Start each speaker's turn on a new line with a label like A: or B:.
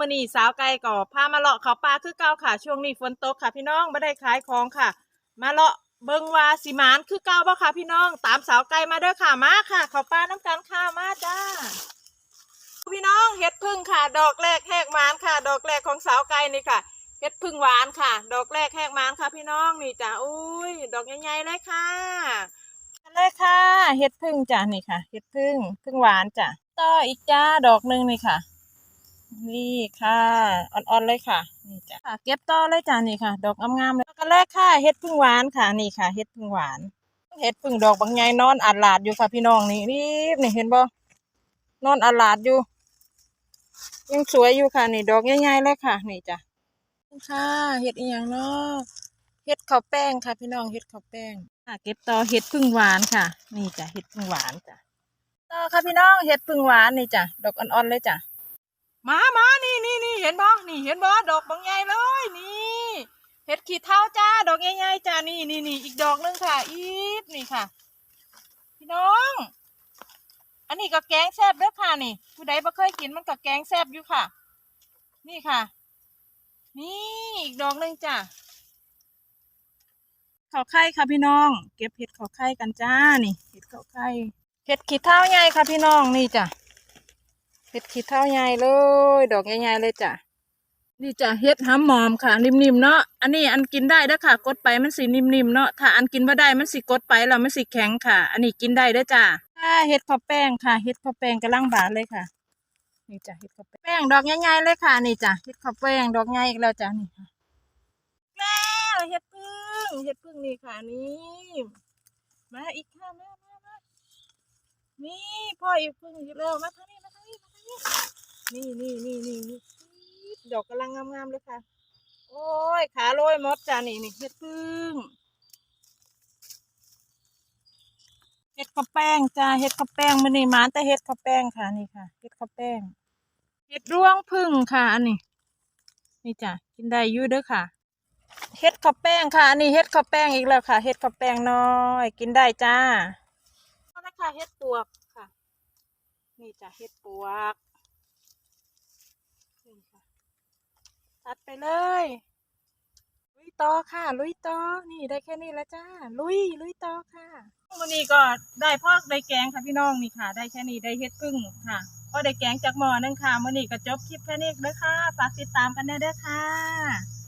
A: มื้อนี้สาวไก่ก็พามาเลาะเขาปลาคือเก่าค่ะ ช่วงนี้ฝนตกค่ะ พี่น้องไม่ได้ขายของค่ะ มาเลาะเบิงวาสิหมานคือเก่าบ่ค่ะ พี่น้อง ตามสาวไก่มาด้อค่ะมาค่ะ เขาปลาน้ำกันค่ะมาจ้า พี่น้องเฮ็ดพึ่งค่ะ ดอกแรกแหกมานค่ะ ดอกแรกของสาวไก่นี่ค่ะเฮ็ดพึ่งหวานค่ะ ดอกแรกแหกมานค่ะ พี่น้องนี่จ้าอุ้ยดอกใหญ่ๆเลยค่ะเลยค่ะเฮ็ดพึ่งจ้ะนี่ค่ะเฮ็ดพึ่งพึ่งหวานจ้ะต่ออีกจ้าดอกหนึ่งนี่ค่ะ นี่ค่ะ อ่อนๆเลยค่ะ นี่จ้ะเก็บต่อเลยจ้ะนี่ค่ะ ดอกงามๆเลยก็แรกค่ะเฮ็ดพึ่งหวานค่ะ นี่ค่ะ เฮ็ดพึ่งหวาน เฮ็ดพึ่งดอกบางใหญ่นอนอาดลาดอยู่ค่ะ พี่น้องนี่รีบนี่เห็นบ่นอนอาดลาดอยู่ ยังสวยอยู่ค่ะ นี่ดอกใหญ่ๆเลยค่ะ นี่จ้ะค่ะเฮ็ดอีหยังเนาะเฮ็ดข้าวแป้งค่ะ พี่น้องเฮ็ดข้าวแป้งค่ะเก็บต่อเฮ็ดพึ่งหวานค่ะ นี่จ้ะเฮ็ดพึ่งหวานจ้ะต่อค่ะพี่น้องเฮ็ดพึ่งหวานนี่จ้ะดอกอ่อนๆเลยจ้ะ มามานี่นี่นี่เห็นบ่นี่เห็นบ่ดอกบางใหญ่เลยนี่เห็ดขีดเท้าจ้า ดอกใหญ่ๆจ้า นี่นี่นี่อีกดอกหนึงค่ะ อีฟนี่ค่ะ พี่น้อง อันนี้ก็แกงแซ่บเด้อค่ะนี่ ผู้ใดบ่เคยกินมันก็แกงแซ่บอยู่ค่ะ นี่ค่ะ นี่อีกดอกหนึงจ้าข้าวไข่ค่ะพี่น้อง เก็บเห็ดข้าวไข่กันจ้า นี่ เห็ดข้าวไข่ เห็ดขีดเท้าใหญ่ค่ะพี่น้องนี่จ้ะ เห็ดขีดเท่าใหญ่เลย ดอกใหญ่ๆเลยจ้ะนี่จ้ะเห็ดหำหมอมค่ะ นิ่มๆเนาะอันนี้อันกินได้เด้อค่ะ กดไปมันสีนิ่มๆเนาะถ้าอันกินไม่ได้มันสีกดไปแล้วมันสีแข็งค่ะ อันนี้กินได้เด้อจ้ะค่ะเห็ดข้าวแป้งค่ะเห็ดข้าวแป้งกำลังบานเลยค่ะนี่จ้ะเห็ดข้าวแป้งดอกใหญ่ๆเลยค่ะ นี่จ้ะเห็ดข้าวแป้งดอกใหญ่อีกแล้วจ้ะนี่ค่ะแล้วเห็ดพึ่งเห็ดพึ่งนี่ค่ะนี่มาอีกค่ะมามามานี่พ่ออีกพึ่งอยู่แล้วมาทางนี้มาทาง นี่นี่นี่นี่นี่ดอกกำลังงามๆเลยค่ะ โอ้ยขาโรยมดจ้านี่นี่เห็ดพึ่งเห็ดข้าวแป้งจ้าเห็ดข้าวแป้งมันนี่มานแต่เห็ดข้าวแป้งค่ะนี่ค่ะเห็ดข้าวแป้งเห็ดร่วงพึ่งค่ะอันนี้นี่จ้ะกินได้ยู่เด้อค่ะเห็ดข้าวแป้งค่ะอันนี้เห็ดข้าวแป้งอีกแล้วค่ะเห็ดข้าวแป้งน้อย กินได้จ้าเอาละค่ะเห็ดปวก นี่จะเห็ดปวกนี่ค่ะตัดไปเลย ลุยต่อค่ะ ลุยต่อนี่ได้แค่นี้แล้วจ้า ลุย ลุยต่อค่ะวันนี้ก็ได้พอกได้แกงค่ะพี่น้องนี่ค่ะ ได้แค่นี้ได้เฮ็ดพึ่งค่ะพอได้แกงจากหมอนึงค่ะวันนี้ก็จบคลิปแค่นี้เด้อค่ะ ฝากติดตามกันได้เด้อค่ะ